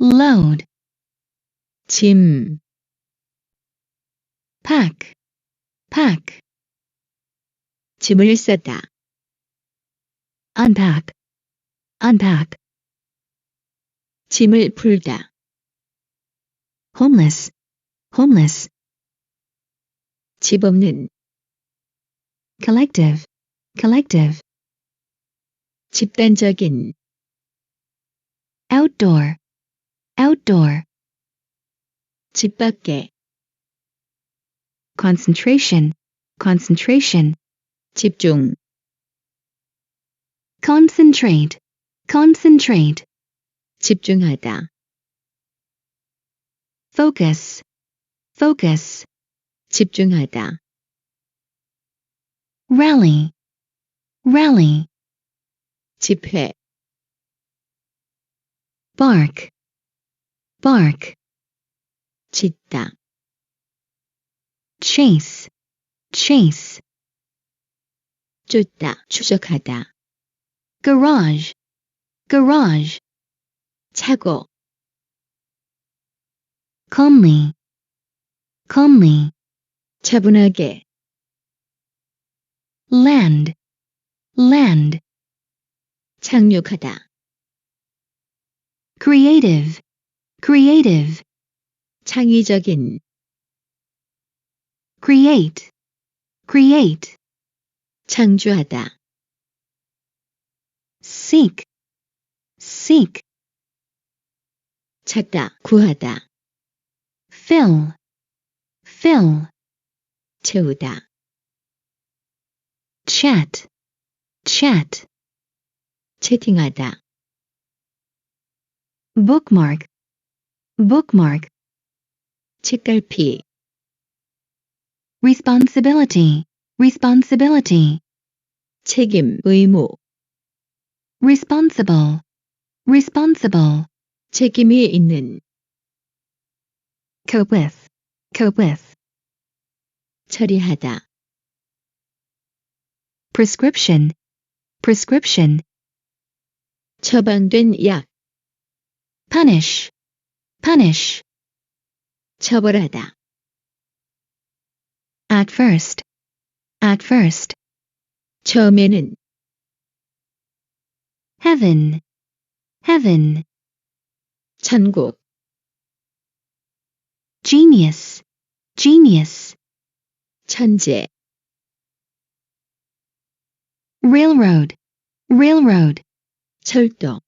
load, 짐, pack, pack, 짐을 싸다, unpack, unpack, 짐을 풀다, homeless, homeless, 집 없는, collective, collective, 집단적인, outdoor, outdoor, 집 밖에, concentration, concentration, 집중, concentrate, concentrate, 집중하다, focus, focus, 집중하다, rally, rally, 집회, bark, bark, 짖다, chase, chase, 쫓다, 추적하다, garage, garage, 차고, calmly, calmly, 차분하게, land, land, 착륙하다, creative, Creative, 창의적인, create, create, 창조하다, seek, seek, 찾다, 구하다, fill, fill, 채우다, chat, chat, 채팅하다, bookmark, bookmark, 책갈피, responsibility, responsibility, 책임, 의무, responsible, responsible, 책임이 있는, cope with, cope with, 처리하다, prescription, prescription, 처방된 약, punish, punish, 처벌하다, at first, at first, 처음에는, heaven, heaven, 천국, genius, genius, 천재, railroad, railroad, 철도,